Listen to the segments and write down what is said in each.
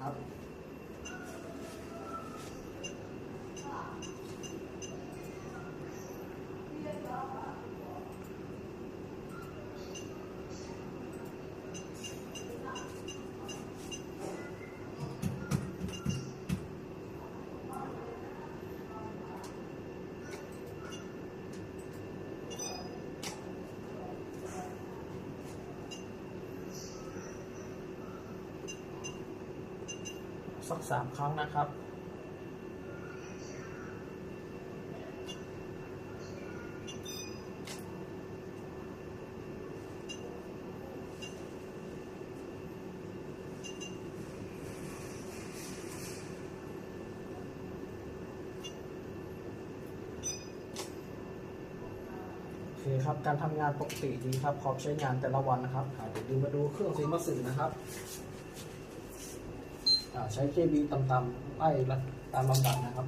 ค สักสามครั้งนะครับ โอเคครับ การทำงานปกติดีครับพร้อมใช้งานแต่ละวันนะครับเดี๋ยวดูมาดูเครื่องซีมาสื่อนะครับ ใช้ KB ต่ำๆไล่ตามลำดับนะครับ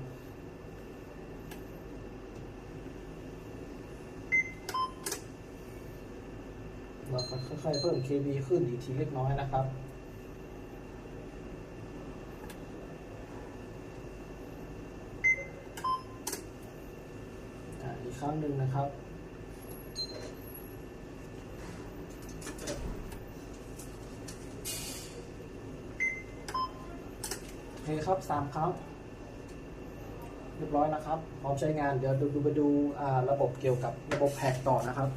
เราค่อยๆเพิ่ม KB ขึ้นอีกทีเล็กน้อยนะครับอีกครั้งหนึ่งนะครับ เคครับสามครับ เรียบร้อยนะครับ พร้อมใช้งาน เดี๋ยวดูไปดูระบบเกี่ยวกับระบบแพ็กต่อนะครับ